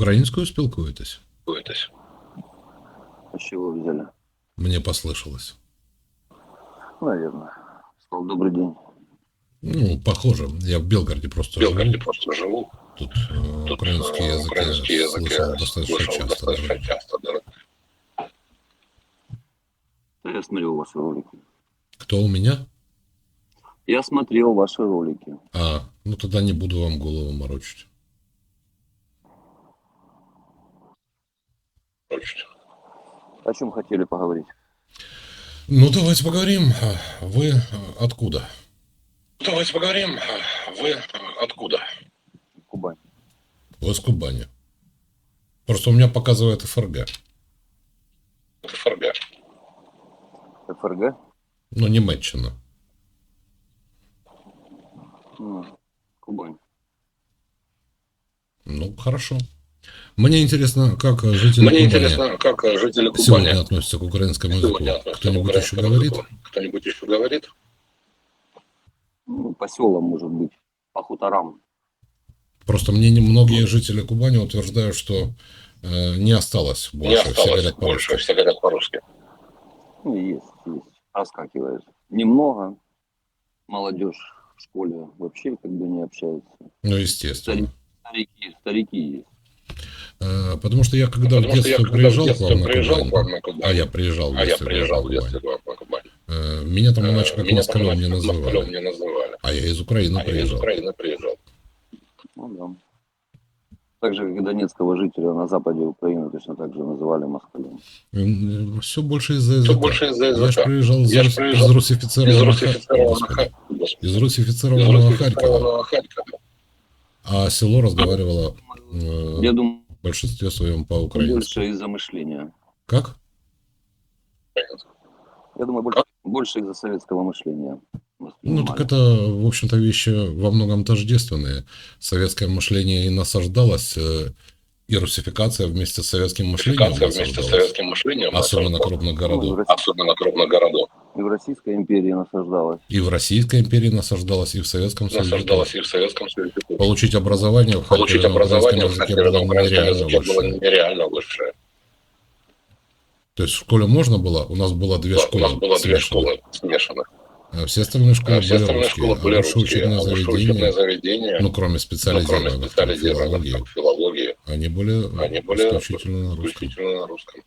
Ви українською спілкуєтесь? Боитесь. А с чего вы взяли? Мне послышалось. Наверное. Сказал, добрый день. Ну, похоже. Я в Белгороде просто В Белгороде живу. просто живу. Тут э, Тут украинский э, язык украинский я язык слышал я достаточно слышал часто. достаточно даже. часто, да. Да я смотрел ваши ролики. Кто у меня? Я смотрел ваши ролики. А, ну тогда не буду вам голову морочить. О чем хотели поговорить? Ну, давайте поговорим. Вы откуда? Давайте поговорим. Вы откуда? Кубань. Вы с Кубани. Просто у меня показывает ФРГ. ФРГ. ФРГ? Ну, Німеччина. Ну, Кубань. Ну, хорошо. Мне интересно, как жители Мне Кубани интересно, как жители Кубани сегодня относятся к украинскому языку. Кто-нибудь еще говорит? Кто-нибудь еще говорит? Ну, по селам, может быть. По хуторам. Просто мне немногие жители Кубани утверждают, что э, не осталось больше. Не Все осталось говорят больше, по-русски. все говорят по-русски. Ну, есть, есть. Оскакивает. Немного. Молодежь в школе вообще как бы не общается. Ну, естественно. Старики, старики есть. Э, Потому что я когда в Потому я детстве когда приезжал в к детстве вам на приезжал Кубань, к вам на Кубань, а я приезжал в а я детстве приезжал к в вам на детстве к вам на Кубань. э, меня там иначе как москалем не называли. не называли. А я из Украины А я из приезжал. Украины приезжал. Ну да. Так же, как и донецкого жителя на западе Украины точно так же называли москалем. Все больше из-за Все языка. больше из-за Я же языка. приезжал из, Я рус- приезжал из русифицированного, Из русифицированного из Из Харькова, Харькова. а село разговаривало э, Я думаю, в большинстве своем по-украински. больше из-за мышления. Как? Я думаю, больше, больше из-за советского мышления. Ну, так это, в общем-то, вещи во многом тождественные. Советское мышление и насаждалось, э, и русификация вместе с советским мышлением Русификация вместе с насаждалась. советским мышлением. Особенно крупных Ну, в городов. России- Особенно крупных городов. И в Российской империи насаждалось. И в Российской империи насаждалось, и в Советском Союзе. Насаждалось и в Советском Союзе. Получить образование в Получить образование в языке было украинском нереально языке было высшее. нереально высшее. То есть в школе можно было, у нас было две Да, У школы нас было две смешанных. школы смешанных. А Все остальные школы А все были остальные русские. школы а были высшие русские. учебные А высшее учебное заведения, заведение, ну кроме ну, кроме специализированных, там, специализированных, филологии, филологии, они были, они были исключительно на русском. исключительно на русском.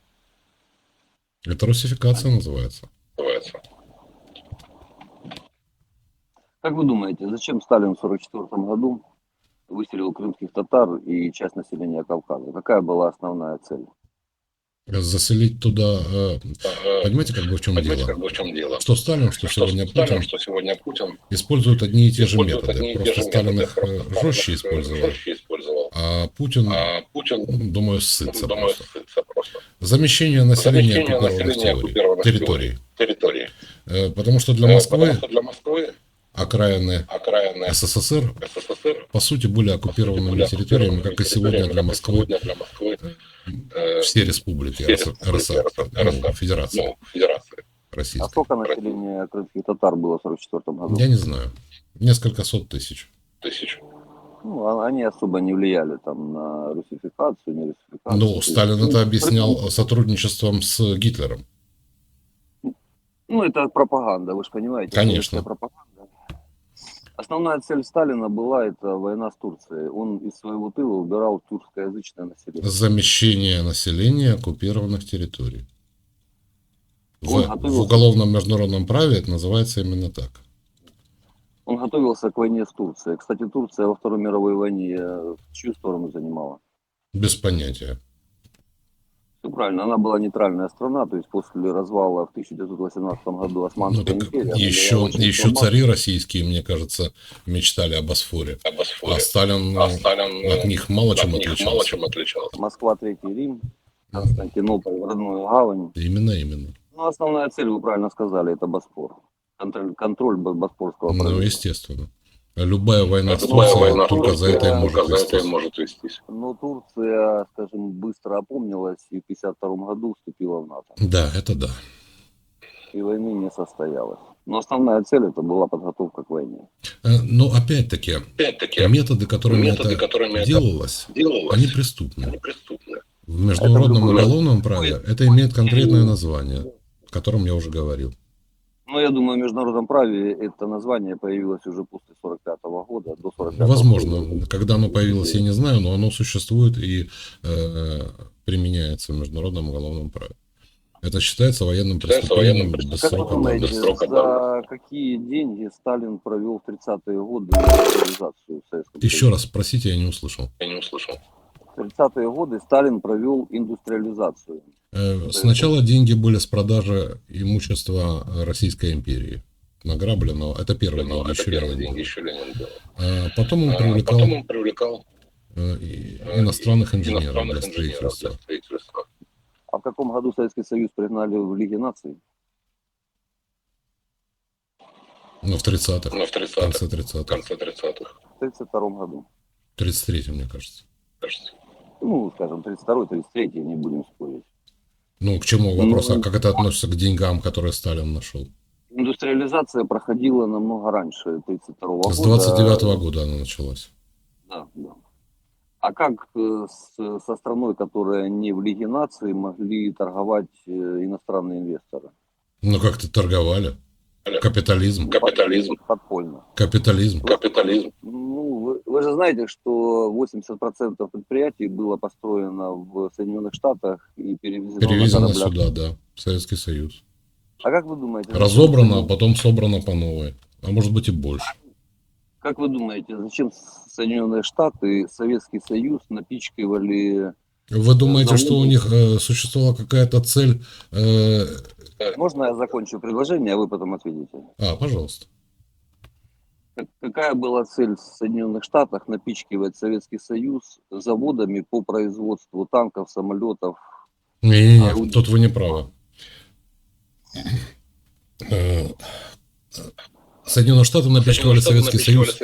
Это русификация. Называется. Как вы думаете, зачем Сталин в 1944 году выселил крымских татар и часть населения Кавказа? Какая была основная цель? Заселить туда, э, понимаете, как бы в чем Понимаете, дело? как бы в чем дело? Что Сталин, что Что сегодня Сталин, Путин что сегодня Путин используют одни и те же методы. одни и те Просто же Сталин методы, их э, просто Сталин жестче их, использовал, жестче использовал. а Путин, А Путин, думаю, ссытся думаю, просто. просто. Замещение населения Замещение оккупированных населения территорий. территорий. Территории. Э, Потому что для Э, Москвы Потому что для Москвы окраины окраины СССР СССР по сути были сути, оккупированными были территориями, как и сегодня для Москвы для Москвы, э, все республики все ну, Федерации ну, Федерации. А Российской. сколько населения крымских татар было в 1944 году? Я не знаю. Несколько сот тысяч. Тысяч. Ну, а- они особо не влияли там на русификацию, не русификацию. Ну, Сталин это объяснял сотрудничеством с Гитлером. Ну, это пропаганда, вы же понимаете. Конечно. это пропаганда. Основная цель Сталина была это война с Турцией. Он из своего тыла убирал тюркскоязычное население. Замещение населения оккупированных территорий. В, Он в готовился- уголовном международном праве это называется именно так. Он готовился к войне с Турцией. Кстати, Турция во Второй мировой войне э, чью сторону занимала? Без понятия. Все правильно, она была нейтральная страна, то есть после развала в 1918 году Ну, Османской так империи. еще, еще цари российские, мне кажется, мечтали об Босфоре. А Босфоре. А Сталин А э, Сталин от них мало от чем них мало отличался. чем отличался. Москва, Третий Рим, Константинополь, родную гавань. Именно, именно. Ну, основная цель, вы правильно сказали, это Босфор. Контроль, контроль Бо- Босфорского Ну, естественно. Любая война с Любая Турцией война только за это и может за это и вестись. может вестись. Но Турция, скажем, быстро опомнилась и в 1952 году вступила в НАТО. Да, это да. настоящей войны не состоялось. Но основная цель это была подготовка к войне. Э, Но опять-таки, Опять-таки, методы, которыми методы, это которыми это делалось, делалось, они преступны. они преступны. В международном уголовном праве это имеет конкретное название, о котором я уже говорил. Но я думаю, в международном праве это название появилось уже после 45 года, до 45 года. Возможно, когда оно появилось, я не знаю, но оно существует и э, применяется в международном уголовном праве. Это считается военным Считается преступлением военным без Как срока думаете, без срока за какие деньги Сталин провел в 30-е годы индустриализацию в Советском Еще раз спросите, я не услышал. Я не услышал. В 30-е годы Сталин провел индустриализацию. Э, Сначала деньги были с продажи имущества Российской империи. Награбленного. Это первые деньги, Это еще первые деньги был. еще Ленин делал. А Потом он А привлекал Потом он привлекал э, и- иностранных инженеров иностранных для строительства. А в каком году Советский Союз признали в Лиге наций? Ну, в 30-х. Но в В конце 30-х, в 30-х. конце 30-х, В 32 году. 33 мне кажется. кажется. Ну, скажем, 32 33 не будем спорить. Ну, к чему вопрос? Ну, А как это относится к деньгам, которые Сталин нашел? Индустриализация проходила намного раньше 32 года. С 29 года она началась. Да, да. А как э, с- со страной, которая не в Лиге наций, могли торговать э, иностранные инвесторы? Ну, как-то торговали. Капитализм. Капитализм. Подпольно. Капитализм. Капитализм. Вы, же знаете, что 80% предприятий было построено в Соединенных Штатах и перевезено, Перевезено на кораблях. сюда, да. в Советский Союз. А как вы думаете? Разобрано, а потом собрано по новой. А может быть и больше. Как вы думаете, зачем Соединенные Штаты, Советский Союз напичкивали... Вы думаете, что у них э, существовала какая-то цель? э, Можно я закончу предложение, а вы потом ответите? А, пожалуйста. Как- Какая была цель в Соединенных Штатах напичкивать Советский Союз заводами по производству танков, самолетов? Не-не-не, тут вы не правы. Э, Соединенные Штаты напичкали Советский Союз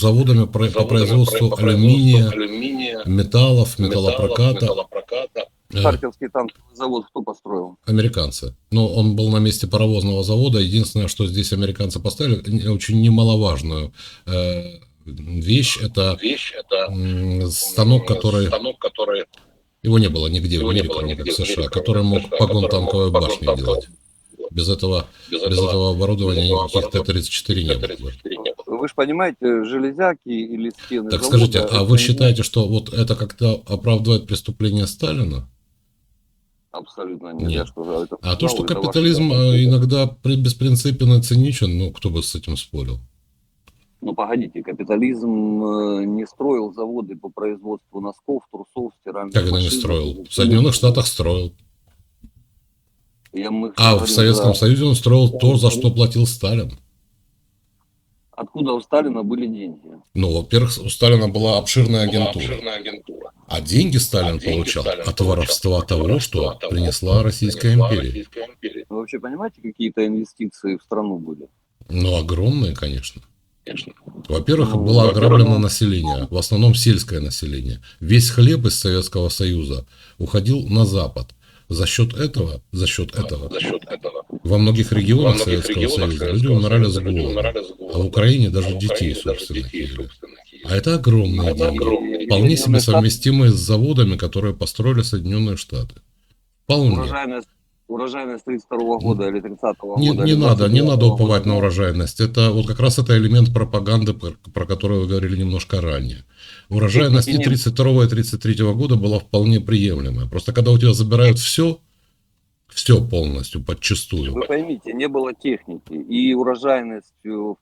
заводами по производству по алюминия, металлов, металлопроката. металлопроката. Э, Харьковский танковый завод кто построил? Американцы. Но он был на месте паровозного завода. Единственное, что здесь американцы поставили, не- очень немаловажную э, вещь, это Вещь это станок, который... станок, который Его не было нигде его в не мире, было кроме нигде как в в США, мире, который мог США, погон который мог танковой погон башни танковой делать. Без этого, без без этого оборудования этого никаких оборудования Т-34 не было. бы. Т-34 не было. Вы же понимаете, железяки или стены Так завода скажите, а вы не- считаете, что вот это как-то оправдывает преступление Сталина? Абсолютно нет. Нет. Я что, это А то, сказал, что ваше капитализм мнение. э, иногда при- беспринципен и циничен, ну, кто бы с этим спорил? Ну, погодите, капитализм э, не строил заводы по производству носков, трусов, стиральных Как это не машин. строил? В Соединенных Штатах строил. Я, мы А в Советском за- Союзе он строил то, за что платил Сталин. Откуда у Сталина были деньги? Ну, во-первых, у Сталина была обширная Была агентура. обширная агентура. А деньги Сталин А деньги получал Сталин от получал воровства от того, что того, принесла Российская империя. Вы вообще понимаете, какие-то инвестиции в страну были? Ну, огромные, конечно. Конечно. Во-первых, Ну, было во-первых, ограблено ну- население, в основном сельское население. Весь хлеб из Советского Союза уходил на Запад. За счет этого, за счет этого, За счет этого. во многих Во регионах многих Советского регионах Союза люди умирали с голода. А в. Украине А даже в детей Украине даже собственных детей ели. А это огромные Это деньги. огромные Вполне деньги. себе совместимые с заводами, которые построили Соединенные Штаты. Вполне. Урожайность, урожайность 32 года или 30 Не, года? не или надо, не 29-го надо уповать года? на урожайность. Это вот как раз это элемент пропаганды, про, про который вы говорили немножко ранее. Урожайность и Техники не- 32 и 33 года была вполне приемлемая. Просто когда у тебя забирают все, все полностью, подчистую. Вы поймите, не было техники. И урожайность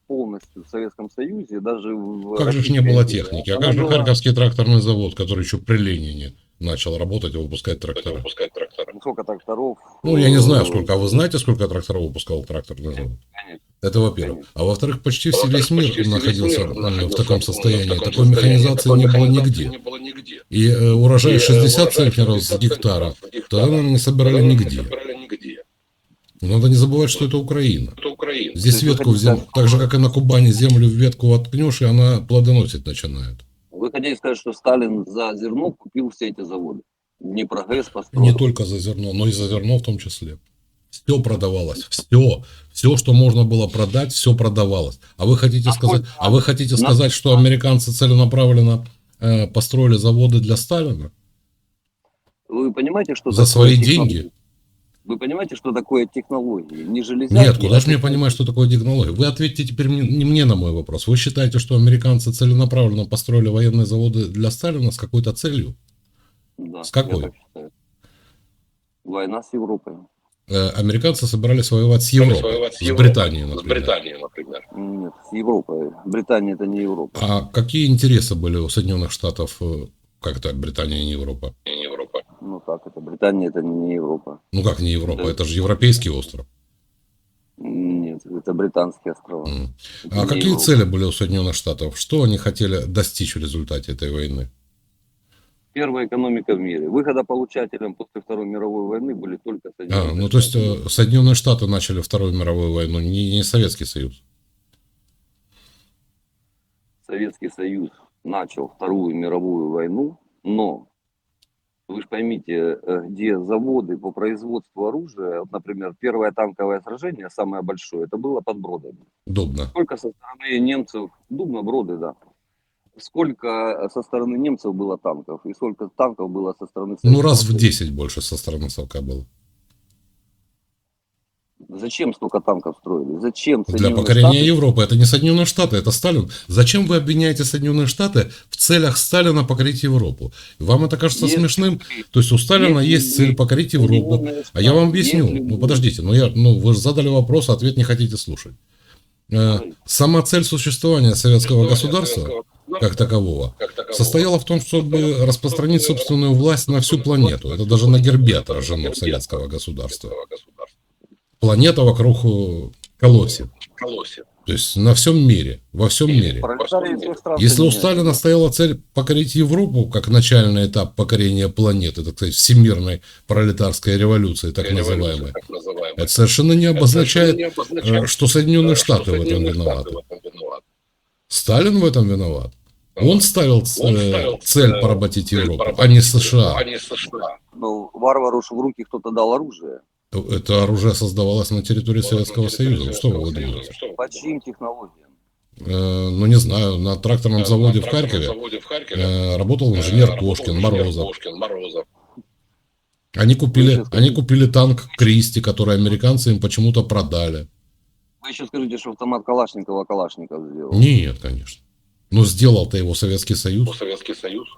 полностью в Советском Союзе, даже в... Как же ж Российской не было техники? А как же была- Харьковский тракторный завод, который еще при Ленине начал работать и выпускать Хотел трактора? выпускать трактора. Сколько тракторов? Ну, я не знаю, э, сколько. А вы знаете, сколько тракторов выпускал тракторный завод? Конечно. Это во-первых. А во-вторых, почти А весь мир почти весь находился мир м, в находился таком в состоянии. таком Такой механизации Такой не было нигде. не было нигде. И э, урожай И, э, 60 урожай центнеров с 60 гектара, центнеров с гектара. тогда, наверное, не собирали нигде. собирали нигде. Надо не забывать, что это Украина. Это Украина. Здесь То есть вы ветку в сказать, так же, как и на Кубани, землю в ветку воткнешь, и она плодоносить начинает. Вы хотите сказать, что Сталин за зерно купил все эти заводы? Не прогресс построил. Не только за зерно, но и за зерно в том числе. Все продавалось, все, все, что можно было продать, все продавалось. А вы хотите А сказать, а вы хотите сказать, что американцы целенаправленно э, построили заводы для Сталина Вы понимаете, что за свои технологии? деньги? Вы понимаете, что такое технологии? Не железяки. Нет, куда а же мне понимать, что такое технология? Вы ответьте теперь мне- не мне на мой вопрос. Вы считаете, что американцы целенаправленно построили военные заводы для Сталина с какой-то целью? Да, С какой? Война с Европой. Э, американцы собирались воевать с Европой, воевать с с Европой, Британией, С например. Британией, например. Нет, с Европой. Британия это не Европа. А какие интересы были у Соединенных Штатов, э, как это Британия не Европа? И не Европа. Ну так, это Британия это не Европа. Ну как не Европа, Да. это же европейский остров. Нет, это британские острова. Это А какие Европа. цели были у Соединенных Штатов? Что они хотели достичь в результате этой войны? Первая экономика в мире. Выходополучателем после Второй мировой войны были только Соединенные А, ну то есть э, Соединенные Штаты начали Вторую мировую войну, не, не Советский Союз. Советский Союз начал Вторую мировую войну, но вы же поймите, э, где заводы по производству оружия, вот, например, первое танковое сражение, самое большое, это было под Бродами. Дубно. Сколько со стороны немцев, Дубна, Броды, да, сколько со стороны немцев было танков и сколько танков было со стороны Ну Советского раз в Союза? 10 больше со стороны Совка было. Зачем столько танков строили? Зачем Для Соединенные покорения Штаты- Европы. Это не Соединенные Штаты, это Сталин. Зачем вы обвиняете Соединенные Штаты в целях Сталина покорить Европу? Вам это кажется Если- смешным? То есть у Сталина Если есть цель покорить Европу. А я вам объясню. если Ну подождите, ну я, ну вы же задали вопрос, а ответ не хотите слушать. Э, Сама цель существования советского государства, как такового, как такового. состояла в том, чтобы распространить собственную власть на всю планету. Это даже на гербе отражено советского государства. Планета вокруг э, колосит. То есть на всем мире, во всем мире. Если у Сталина стояла цель покорить Европу, как начальный этап покорения планеты, так сказать, всемирной пролетарской революции, так называемой, это совершенно не обозначает, э, что Соединенные э, Штаты в этом виноваты. Сталин в этом виноват. Он ставил Он э, ставил, цель э, поработить цель Европу, поработить а не США. А не США. Ну, варвару в руки кто-то дал оружие. Это оружие создавалось на территории Советского На территории Союза. Ну, Что вы думаете? По чьим технологиям? Э, Ну, не знаю, на тракторном На заводе в тракторном Харькове заводе в Харькове э, работал э, инженер работал Кошкин, инженер Морозов. Кошкин, Морозов. Они купили, они купили танк Кристи, который американцы им почему-то продали. Вы еще скажите, что автомат Калашникова Калашников сделал. Нет, конечно. Но сделал-то его Советский Ну, Союз. Советский Союз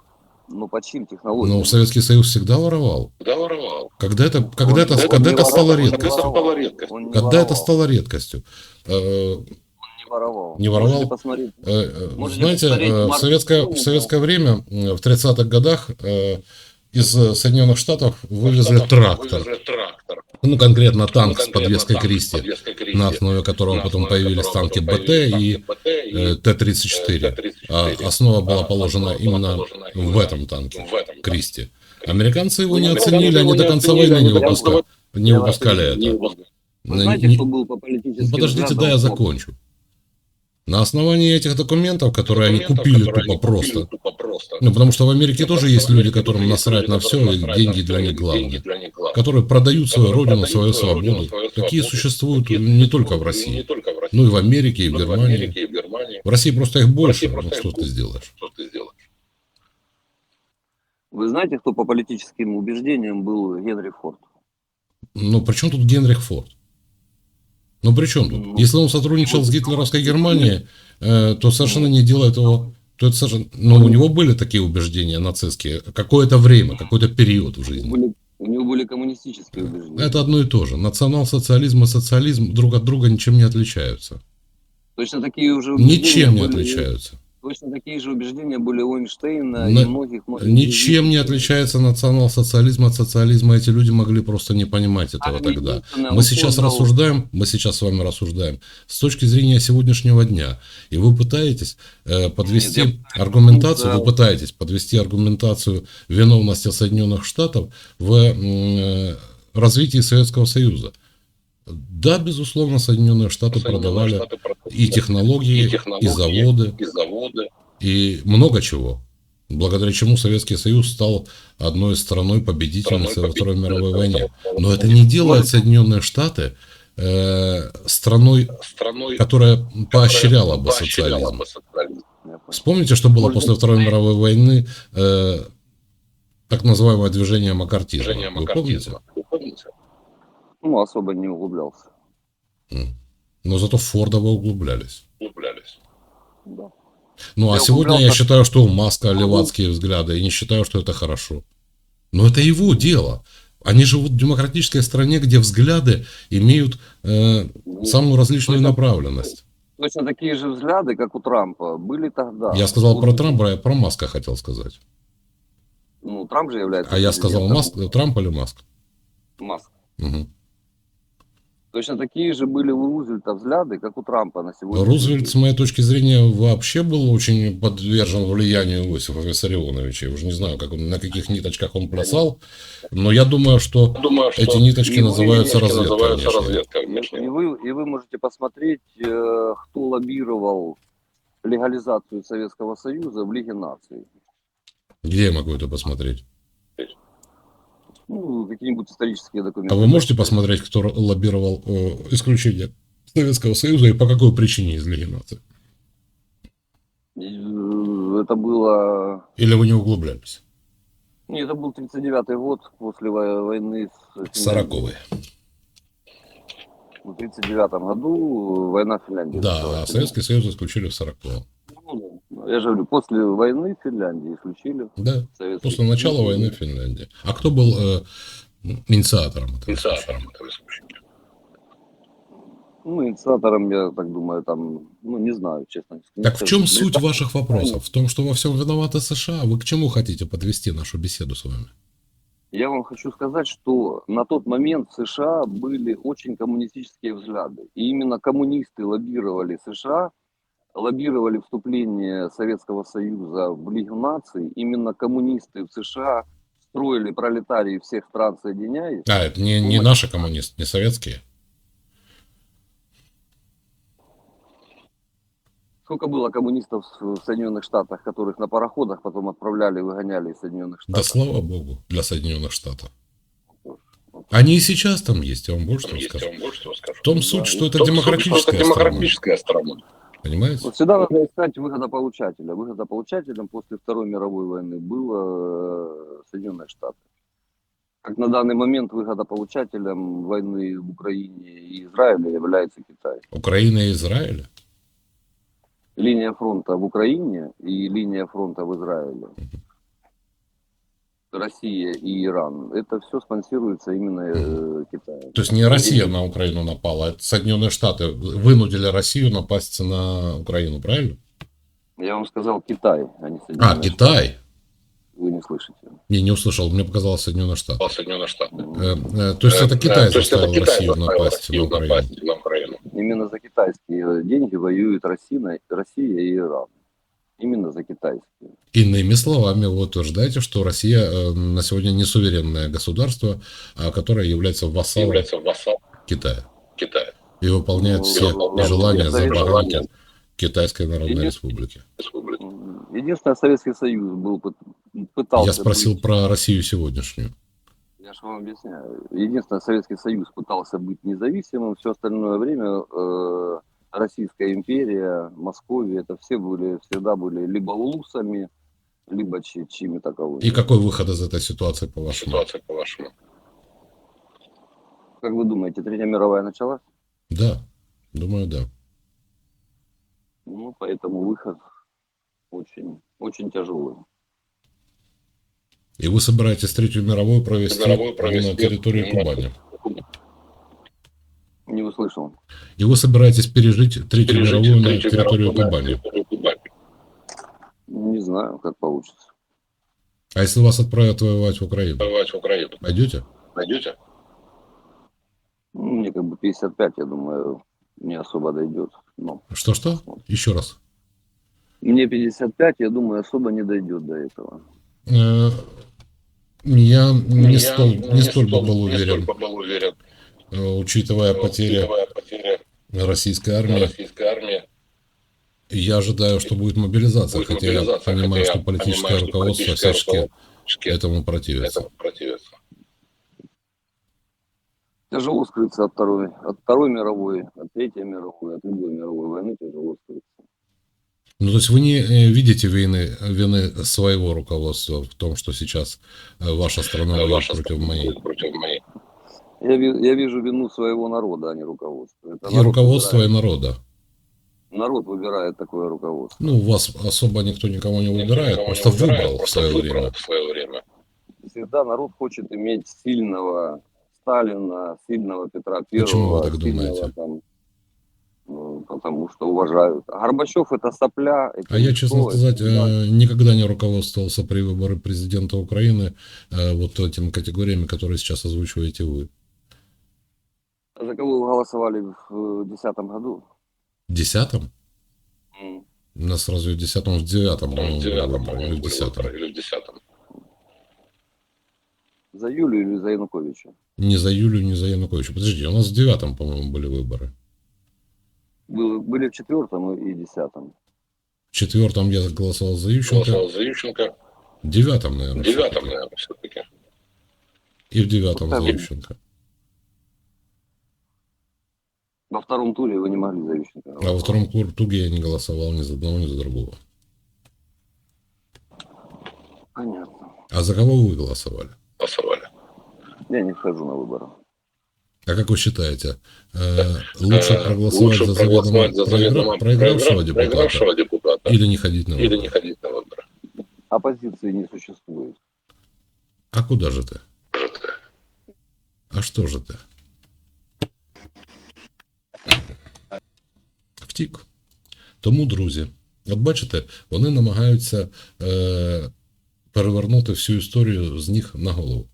Ну, по чьим технологиям? Но Советский Союз всегда воровал. да воровал. Когда это, когда Он- это, он когда это стало воровал, стало редкостью. Он не Когда воровал. это стало редкостью? Э, Он не воровал. Не воровал? Можете посмотреть. э, э, Можете Знаете, посмотреть в советское, в советское время, в 30-х годах, из Соединенных Штатов вывезли Штатов трактор. Вывезли трактор. Ну, конкретно танк Ну, с конкретно подвеской танк с Кристи, подвеской Кристи. на основе которого На потом основе появились которого танки БТ и танки БТ и, э, Т-34. э, Т-34. А основа была А положена была именно положена в этом танке, в этом Кристи. Американцы его не Американцы оценили, его они не до конца оценили, войны не выпускали, не выпускали это. выпускали. Вы знаете, не- кто был по политическим Ну, Подождите, да я Ну, закончу. На основании этих документов, которые они Документов, купили которые тупо они купили просто, тупо просто. ну, потому что в Америке Ну, тоже потому есть люди, которым насрать люди, на все, и деньги для них главное. главное. которые продают свою Которые родину, продают свою свободу. Такие существуют Такие не только в России, Не только в России. ну и в Америке, и в но и в Германии. Америке, и в Германии. В России просто их больше, просто ну их что ты сделаешь? Что ты сделаешь? Вы знаете, кто по политическим убеждениям был Генри Форд? Ну, при чем тут Генрих Форд? Ну, при чем тут? Ну, Если он сотрудничал с гитлеровской Германией, э, то совершенно не делает его... То это совершенно... Ну, у него были такие убеждения нацистские. Какое-то время, какой-то период в жизни. у него были коммунистические убеждения. Это одно и то же. Национал-социализм и социализм друг от друга ничем не отличаются. Точно такие уже убеждения Ничем не отличаются. Точно такие же убеждения были у Эйнштейна На- и многих, многих Ничем не отличается национал-социализм от социализма. Эти люди могли просто не понимать этого А тогда. Мы сейчас рассуждаем, мы сейчас с вами рассуждаем с точки зрения сегодняшнего дня. И вы пытаетесь э, подвести Нет, я аргументацию, да. вы пытаетесь подвести аргументацию виновности Соединенных Штатов в э, развитии Советского Союза. Да, безусловно, Соединенные Штаты Соединенные продавали Штаты и технологии, и заводы, и заводы. и много чего. благодаря чему Советский Союз стал одной из страной победительницей во Второй мировой войне. Но это не делает Соединенные Штаты э, страной, Страной, которая поощряла бы социализм. Вспомните, что было после Второй мировой войны, э, так называемое движение макартизма. Вы помните? Ну, особо не углублялся. Но зато в Форда вы углублялись. Влюблялись. Да. Ну, а Я сегодня я считаю, что у Маска левацкие взгляды, и не считаю, что это хорошо. Но это его дело. Они живут в демократической стране, где взгляды имеют э, самую различную Точно. направленность. Точно такие же взгляды, как у Трампа, были тогда. Я сказал Вот, про Трампа, я про Маска хотел сказать. Ну, Трамп же является... А я сказал. Маск, Трамп или Маск? Маск. Мгм. Точно такие же были у Рузвельта взгляды, как у Трампа на сегодня. Рузвельт, с моей точки зрения, вообще был очень подвержен влиянию Иосифа Виссарионовича. Я уже не знаю, как он, на каких ниточках он плясал, но я думаю, что Думаю, что эти ниточки называются ниточки разведкой. называются разведкой И вы, и вы можете посмотреть, э, кто лоббировал легализацию Советского Союза в Лиге наций. Где я могу это посмотреть? Ну, какие-нибудь исторические документы. А вы можете посмотреть, кто лоббировал э, исключение Советского Союза и по какой причине из Лиги наций? Э, Это было... Или вы не углублялись? Не, это был 39-й год после во- войны с... Сороковый. В 39 году война в Финляндии. Да, а Советский Союз исключили в 40 Ну, Я же говорю, после войны в Финляндии исключили Да, Советский после начала войны в Финляндии. А кто был э, инициатором этого Инициатором этого исключения. Ну, инициатором, я так думаю, там, ну, не знаю, честно. не Так в чем Ну, суть так- ваших вопросов? В том, что во всем виноваты США? Вы к чему хотите подвести нашу беседу с вами? Я вам хочу сказать, что на тот момент в США были очень коммунистические взгляды. И именно коммунисты лоббировали США, лоббировали вступление Советского Союза в Лигу наций. Именно коммунисты в США строили пролетарии всех стран, соединяясь. А, это не, не наши коммунисты, не советские. Сколько было коммунистов в Соединенных Штатах, которых на пароходах потом отправляли, выгоняли из Соединенных Да Штатов? слава богу, для Соединенных Штатов. Они и сейчас там есть, я вам больше есть, скажу. я вам больше всего скажу. В том Да, суть, что ну, это В том суть, что демократическая это страна. демократическая страна. Понимаете? Вот всегда надо искать выгодополучателя. Выгодополучателем после Второй мировой войны было э, Соединенные Штаты. Как на данный момент выгодополучателем войны в Украине и Израиле является Китай. Украина и Израиль? Линия фронта в Украине и линия фронта в Израиле, Россия и Иран, это все спонсируется именно э, Китаем. То есть не Россия на Украину напала, а это Соединенные Штаты вынудили Россию напасть на Украину, правильно? Я вам сказал Китай, а не Соединенные А, Китай. Вы не слышите. Не, не услышал, мне показалось Соединенные Штаты. Соединенные Штаты. Э, э, То есть это Китай э, это заставил Россию напасть на Украину. напасть на Украину. Именно за китайские деньги воюют Россия, Россия и Иран. Именно за китайские. Иными словами, вы утверждаете, что Россия э, на сегодня не суверенное государство, а которое является вассалом Является вассалом Китая Китая. и выполняет Ну, все выполняет желания за баранки Китайской Народной Республики. Республики. Единственное, Советский Союз был пыт- пытался... Я спросил быть- про Россию сегодняшнюю. Я же вам объясняю. Единственное, Советский Союз пытался быть независимым. Все остальное время э, Российская империя, Московия, это все были, всегда были либо улусами, либо чьими таковыми. И какой выход из этой ситуации, по-вашему? Ситуация по-вашему. Как вы думаете, Третья мировая началась? Да, думаю, да. Ну, поэтому выход очень, очень тяжелый. И вы собираетесь Третью мировую провести, Мировую провести на территории Кубани. Не услышал. И вы собираетесь пережить Третью Пережить мировую на территорию Кубани. Не знаю, как получится. А если вас отправят воевать в Украину, Воевать в Украину. пойдете? Найдете? Ну, мне как бы 55, я думаю, не особо дойдет. Но Что-что? Еще раз. мне 55, я думаю, особо не дойдет до этого. Э, Я не, Я столь, не столь не уверен, столь бы был уверен, учитывая потери учитывая потери российской армии. российской армии. Я ожидаю, что будет мобилизация, Будет хотя я мобилизация, понимаю, хотя что я политическое понимаю, руководство политическое всячески этому противится. этому противится. Тяжело скрыться от второй, от второй мировой, от третьей мировой, от любой мировой войны тяжело скрыться. Ну, то есть вы не э, видите вины, вины своего руководства в том, что сейчас э, ваша страна Ваша против страна моей. против моей. Я, я вижу вину своего народа, а не руководства. Это И народ руководства, и выбирает. народа. Народ выбирает такое руководство. Ну, вас особо никто никого не выбирает, Никого не просто выбирает, выбрал в просто свое выбрал время. в свое время. Всегда народ хочет иметь сильного Сталина, сильного Петра Первого. Почему вы так сильного думаете? там, ну, потому что уважают. А Горбачев это сопля. это А я, никто, честно это сказать, всегда- э, никогда не руководствовался при выборе президента Украины э, вот этими категориями, которые сейчас озвучиваете вы. За кого вы голосовали в 2010 году? В десятом? М. У нас разве в десятом, в девятом, В девятом, или по-моему, в десятом. или в десятом. За Юлию или за Януковича? Не за Юлию, не за Януковича. Подождите, у нас в девятом, по-моему, были выборы. Были в четвертом и десятом. В четвертом я голосовал за Ющенко, Голосовал за Ющенко. в девятом, наверное. В девятом, всё-таки. наверное, все-таки. И в девятом за Ющенко. Во втором туре вы не могли за Ющенко. А во втором тур- туре я не голосовал ни за одного, ни за другого. Понятно. А за кого вы голосовали? Голосовали. Я не хожу на выборы. А как вы считаете, э, лучше проголосовать лучше за заведомо, проигра- проигравшего проигра- депутата проигравшего депутата или не ходить на или выборы? не ходить на выборы. Оппозиции не существует. А куда же ты? А що ж ти? Втік. Тому, друзі, от бачите, вони намагаються е, перевернути всю історію з ніг на голову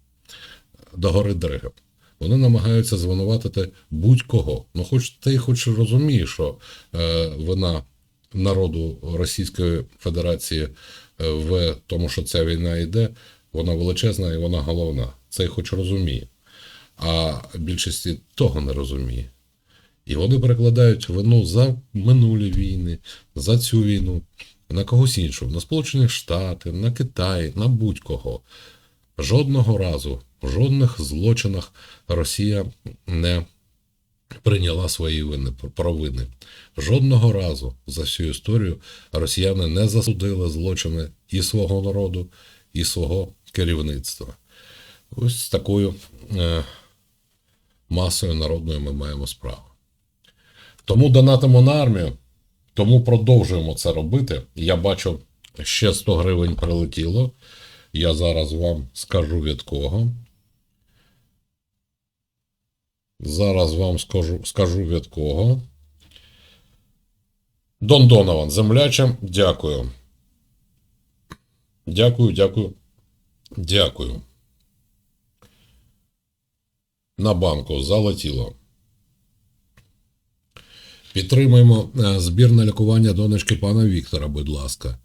до гори Дригом. Вони намагаються звинуватити будь-кого. Ну, хоч ти хоч розумієш, що е, вина народу Російської Федерації е, в тому, що ця війна йде, вона величезна і вона головна. Це хоч розуміє. А більшості того не розуміє. І вони перекладають вину за минулі війни, за цю війну на когось іншого, на Сполучені Штати, на Китай, на будь-кого. Жодного разу, в жодних злочинах Росія не прийняла свої вини, провини. Жодного разу за всю історію росіяни не засудили злочини і свого народу, і свого керівництва. Ось з такою е, масою народною ми маємо справу. Тому донатимо на армію, тому продовжуємо це робити. Я бачу, ще 100 гривень прилетіло. Я зараз вам скажу від кого. Зараз вам скажу, скажу від кого. Дон Донован, землячим, дякую. Дякую, дякую. Дякую. На банку залетіло. Підтримуємо е, збір на лікування донечки пана Віктора, будь ласка.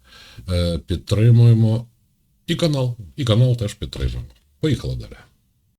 Е, Підтримуємо і канал. І канал теж підтримуємо. Поїхали далі.